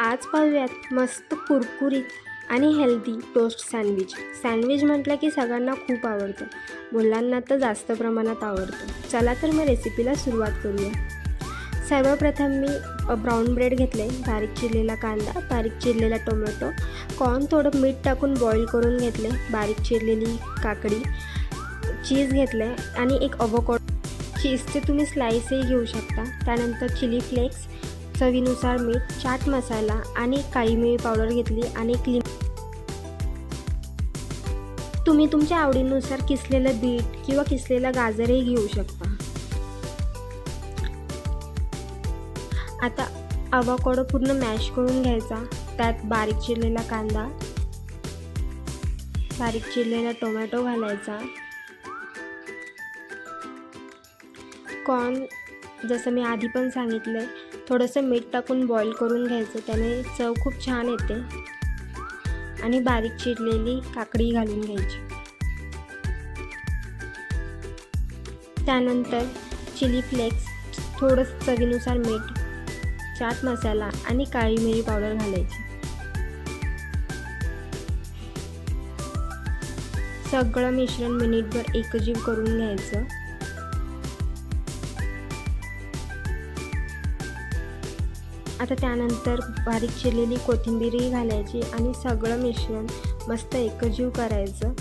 आज पाहूयात मस्त कुरकुरीत आणि हेल्दी टोस्ट सँडविच सँडविच म्हटलं की सगळ्यांना खूप आवडतं. मुलांना तर जास्त प्रमाणात आवडतं. चला तर मग रेसिपीला सुरुवात करूया. सर्वप्रथम मी ब्राऊन ब्रेड घेतले बारीक चिरलेला कांदा बारीक चिरलेला टोमॅटो कॉर्न थोडं मीठ टाकून बॉईल करून घेतले बारीक चिरलेली काकडी चीज घेतले आणि एक अवोकॉड चीजचे तुम्ही स्लाइसही घेऊ शकता. त्यानंतर चिली फ्लेक्स चवीनुसार मीठ चाट मसाला आणि काळी मिरी पावडर घेतली आणि एक तुम्ही तुमच्या आवडीनुसार किसलेलं बीट किंवा किसलेलं गाजरही घेऊ शकता. आता अवाकोडो पूर्ण मॅश करून घ्यायचा. त्यात बारीक चिरलेला कांदा बारीक चिरलेला टोमॅटो घालायचा. कॉर्न जसं मी आधी पण सांगितलं आहे थोडंसं मीठ टाकून बॉईल करून घ्यायचं त्याने चव खूप छान येते. आणि बारीक चिरलेली काकडी घालून घ्यायची. त्यानंतर चिली फ्लेक्स थोडंसं चवीनुसार मीठ चाट मसाला आणि काळी मिरी पावडर घालायची. सगळं मिश्रण मिनिटभर एकजीव करून घ्यायचं. आता त्यानंतर बारीक चिरलेली कोथिंबीरही घालायची आणि सगळं मिश्रण मस्त एकजीव करायचं.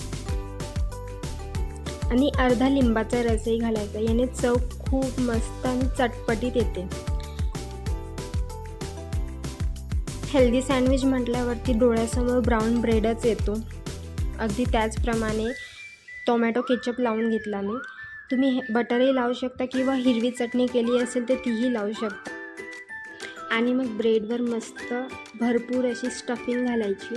आणि अर्धा लिंबाचा रसही घालायचा. याने चव खूप मस्त आणि चटपटीत येते. हेल्दी सँडविच म्हटल्यावरती डोळ्यासमोर ब्राऊन ब्रेडच येतो. अगदी त्याचप्रमाणे टोमॅटो केचप लावून घेतला मी. तुम्ही हे बटरही लावू शकता किंवा हिरवी चटणी केली असेल तर तीही लावू शकता. आणि मग ब्रेडवर मस्त भरपूर अशी स्टफिंग घालायची.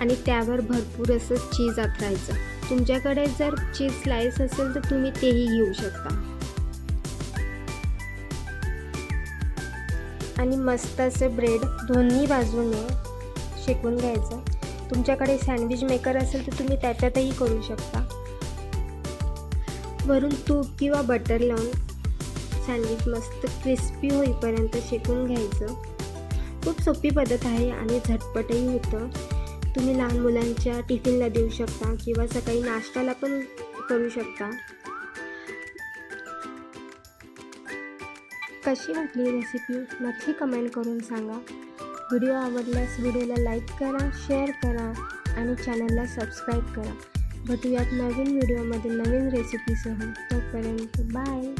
आणि त्यावर भरपूर असं चीज आथरायचं. तुमच्याकडे जर चीज स्लाइस असेल तर तुम्ही तेही घेऊ शकता. आणि मस्त असे ब्रेड दोन्ही बाजूने शेकून घ्यायचं. तुमच्याकडे सँडविच मेकर असेल तर तुम्ही त्याच्यातही करू शकता. वरून तूप किंवा बटर लावून सँडविच मस्त क्रिस्पी होईपर्यंत शेकून घ्यायचं. खूप सोपी पद्धत आहे आणि झटपटही होतं. तुम्ही लहान मुलांच्या टिफिनला देऊ शकता किंवा सकाळी नाश्त्याला पण करू शकता. कशी वाटली रेसिपी नक्की कमेंट करून सांगा. व्हिडिओ आवडल्यास व्हिडिओला लाईक करा शेअर करा आणि चॅनलला सबस्क्राईब करा. भेटूयात नवीन व्हिडिओमध्ये नवीन रेसिपीसह. तोपर्यंत बाय.